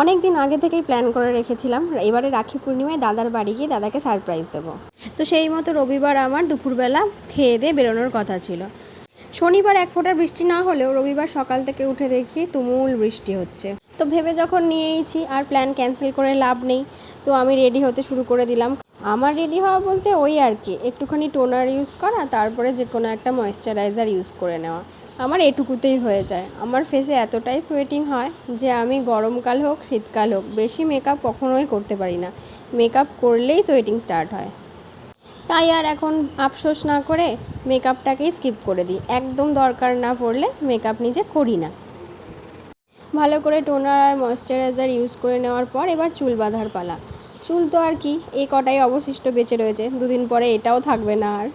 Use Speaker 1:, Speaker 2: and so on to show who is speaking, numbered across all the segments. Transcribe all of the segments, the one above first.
Speaker 1: অনেক দিন আগে থেকেই প্ল্যান করে রেখেছিলাম। এবারে রাখি পূর্ণিমায় দাদার বাড়ি গিয়ে দাদাকে সারপ্রাইজ দেবো। তো সেই মতো রবিবার আমার দুপুরবেলা খেয়ে দিয়ে বেরোনোর কথা ছিল। শনিবার এক ফোঁটা বৃষ্টি না হলেও রবিবার সকাল থেকে উঠে দেখি তুমুল বৃষ্টি হচ্ছে। তো ভেবে যখন নিয়েইছি, আর প্ল্যান ক্যান্সেল করে লাভ নেই। তো আমি রেডি হতে শুরু করে দিলাম। আমার রেডি হওয়া বলতে ওই আর কি, একটুখানি টোনার ইউজ করা, তারপরে যে কোনো একটা ময়েশ্চারাইজার ইউজ করে নেওয়া। আমার এটুকুতেই হয়ে যায়। আমার ফেসে এতটাই সোয়েটিং হয় যে আমি গরমকাল হোক, শীতকাল হোক, বেশি মেকআপ কখনোই করতে পারি না। মেকআপ করলেই সোয়েটিং স্টার্ট হয়। তাই আর এখন আফসোস না করে মেকআপটাকেই স্কিপ করে দিই। একদম দরকার না পড়লে মেকআপ নিজে করি না। ভালো করে টোনার আর ময়েশ্চারাইজার ইউজ করে নেওয়ার পর এবার চুল বাঁধার পালা। চুল তো আর কি, এই কটাই অবশিষ্ট বেঁচে রয়েছে। দুদিন পরে এটাও থাকবে না আর।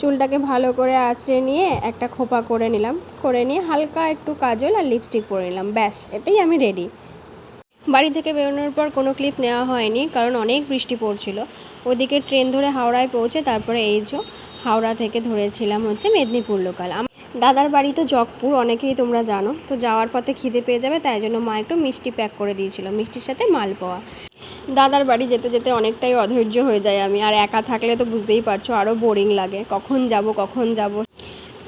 Speaker 1: চুলটাকে ভালো করে আঁচড়ে নিয়ে একটা খোপা করে নিলাম। করে নিয়ে হালকা একটু কাজল আর লিপস্টিক পরে নিলাম। ব্যাস, এতেই আমি রেডি বাড়ি থেকে বেরোনোর পর কোনো ক্লিপ নেওয়া হয়নি, কারণ অনেক বৃষ্টি পড়ছিল। ওদিকে ট্রেন ধরে হাওড়ায় পৌঁছে তারপরে এই যে হাওড়া থেকে ধরেছিলাম হচ্ছে মেদিনীপুর লোকাল দাদার বাড়ি তো জগপুর, অনেকেই তোমরা জানো। তো যাওয়ার পথে খিদে পেয়ে যাবে, তাই জন্য মা একটু মিষ্টি প্যাক করে দিয়েছিল। মিষ্টির সাথে মালপোয়া। দাদার বাড়ি যেতে যেতে অনেকটাই অধৈর্য হয়ে যায় আমি। আর একা থাকলে তো বুঝতেই পারছ আরও বোরিং লাগে। কখন যাব কখন যাব?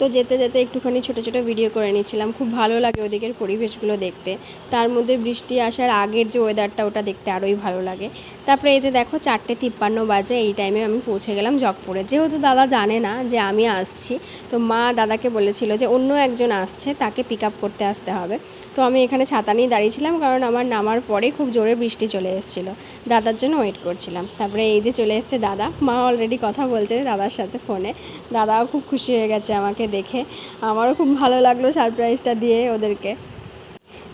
Speaker 1: তো যেতে যেতে একটুখানি ছোটো ছোটো ভিডিও করে নিচ্ছিলাম খুব ভালো লাগে ওদিকের পরিবেশগুলো দেখতে। তার মধ্যে বৃষ্টি আসার আগের যে ওয়েদারটা ওটা দেখতে আরোই ভালো লাগে। তারপরে এই যে দেখো, চারটে তিপ্পান্ন বাজে, এই টাইমে আমি পৌঁছে গেলাম জগপুরে। যেহেতু দাদা জানে না যে আমি আসছি, তো মা দাদাকে বলেছিল যে অন্য একজন আসছে, তাকে পিক আপ করতে আসতে হবে। তো আমি এখানে ছাতা নিয়ে দাঁড়িয়েছিলাম, কারণ আমার নামার পরে খুব জোরে বৃষ্টি চলে এসেছিল। দাদার জন্য ওয়েট করছিলাম। তারপরে এই যে চলে এসছে দাদা, মা অলরেডি কথা বলছে দাদার সাথে ফোনে দাদাও খুব খুশি হয়ে গেছে আমাকে দেখে আমারও খুব ভালো লাগল সারপ্রাইজটা দিয়ে ওদেরকে।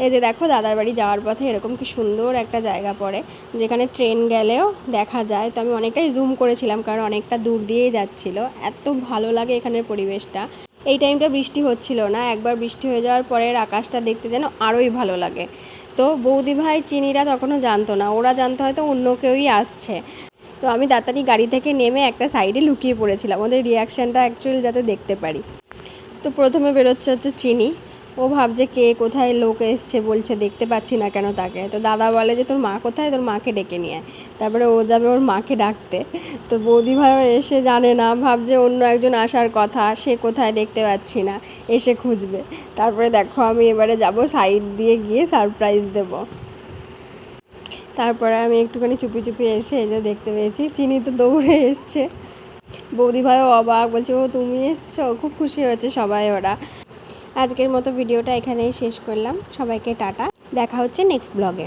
Speaker 1: এই যে দেখো দাদার বাড়ি যাওয়ার পথে এরকম কি সুন্দর একটা জায়গা পড়ে, যেখানে ট্রেন গেলেও দেখা যায়। তো আমি অনেকটাই জুম করেছিলাম কারণ অনেকটা দূর দিয়েই যাচ্ছিল। এত ভালো লাগে এখানের পরিবেশটা। এই টাইমটা বৃষ্টি হচ্ছিল না, একবার বৃষ্টি হয়ে যাওয়ার পরের আকাশটা দেখতে যেন আরোই ভালো লাগে। তো বৌদি ভাই, চিনিরা তখনও জানতো না, ওরা জানতো হয়তো অন্য কেউই আসছে। তো আমি তাড়াতাড়ি গাড়ি থেকে নেমে একটা সাইডে লুকিয়ে পড়েছিলাম, ওদের রিয়াকশানটা অ্যাকচুয়ালি যাতে দেখতে পারি। তো প্রথমে বেরোচ্ছে হচ্ছে চিনি। ও ভাবছে কে কোথায় লোক এসছে বলছে, দেখতে পাচ্ছি না কেন তাকে। তো দাদা বলে যে, তোর মা কোথায়? তোর মাকে ডেকে নিয়ে তারপরে ও যাবে ওর মাকে ডাকতে। তো বৌদি ভাইও এসে জানে না, ভাবছে অন্য একজন আসার কথা, সে কোথায় দেখতে পাচ্ছি না, এসে খুঁজবে। তারপরে দেখো, আমি এবারে যাব সাইড দিয়ে গিয়ে সারপ্রাইজ দেবো। তারপরে আমি একটুখানি চুপি চুপি এসে এই যে দেখতে পেয়েছি, চিনি তো দৌড়ে এসছে। বৌদি ভাইও অবাক, বলছে, ও, তুমি এসছো? খুব খুশি হয়েছে সবাই ওরা। আজকের মতো ভিডিওটা এখানেই শেষ করলাম। সবাইকে টাটা। দেখা হচ্ছে নেক্সট ব্লগে